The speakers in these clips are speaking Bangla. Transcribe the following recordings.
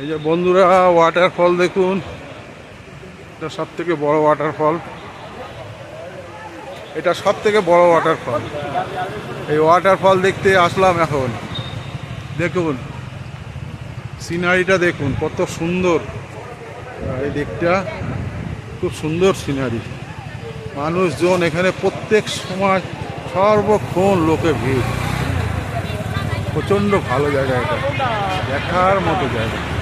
এই যে বন্ধুরা ওয়াটারফল দেখুন। এটা সব থেকে বড় ওয়াটারফল এটা সব থেকে বড় ওয়াটারফল এই ওয়াটারফল দেখতে আসলাম এখন। দেখুন সিনারিটা দেখুন, কত সুন্দর। এই দিকটা খুব সুন্দর সিনারি মানুষজন এখানে প্রত্যেক সময় সর্বক্ষণ লোকে ভিড়। প্রচণ্ড ভালো জায়গা এটা। দেখার মতো জায়গা।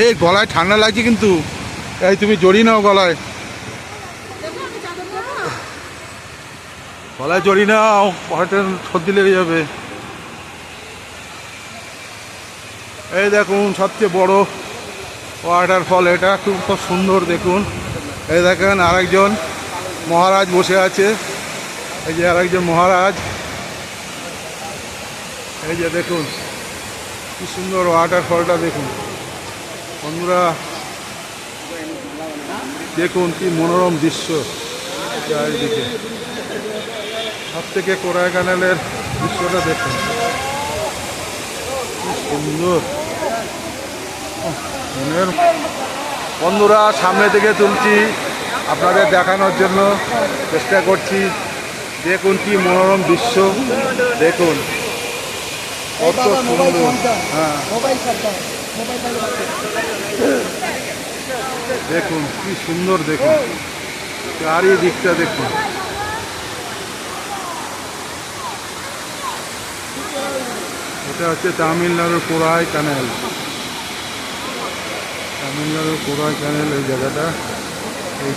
এই গলায় ঠান্ডা লাগছে কিন্তু। এই তুমি জড়ি নাও গলায়। গলায় জড়ি নাও হয়তো সর্দি লেগে যাবে। এই দেখুন, সবচেয়ে বড় ওয়াটারফল এটা খুব খুব সুন্দর, দেখুন। এই দেখেন আরেকজন মহারাজ বসে আছে। এই যে আরেকজন মহারাজ। এই যে দেখুন, কি সুন্দর ওয়াটারফলটা দেখুন। বন্ধুরা, দেখুন কি মনোরম দৃশ্য চারিদিকে। সব থেকে ক্যানেলের দৃশ্যটা দেখুন। কি সুন্দর। মনের বন্ধুরা সামনে থেকে তুলছি। আপনাদের দেখানোর জন্য চেষ্টা করছি। দেখুন কি মনোরম দৃশ্য। দেখুন। কত সুন্দর। হ্যাঁ। দেখুন কি সুন্দর দেখুন। চারিদিকটা দেখুন। এটা হচ্ছে তামিলনাড়ুর কোরাই ক্যানেল তামিলনাড়ুর কোরা চ্যানেল এই জায়গাটা। এই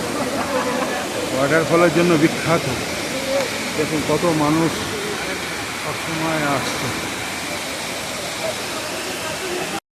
ওয়াটারফলের জন্য বিখ্যাত। দেখুন কত মানুষ সবসময় আসছে।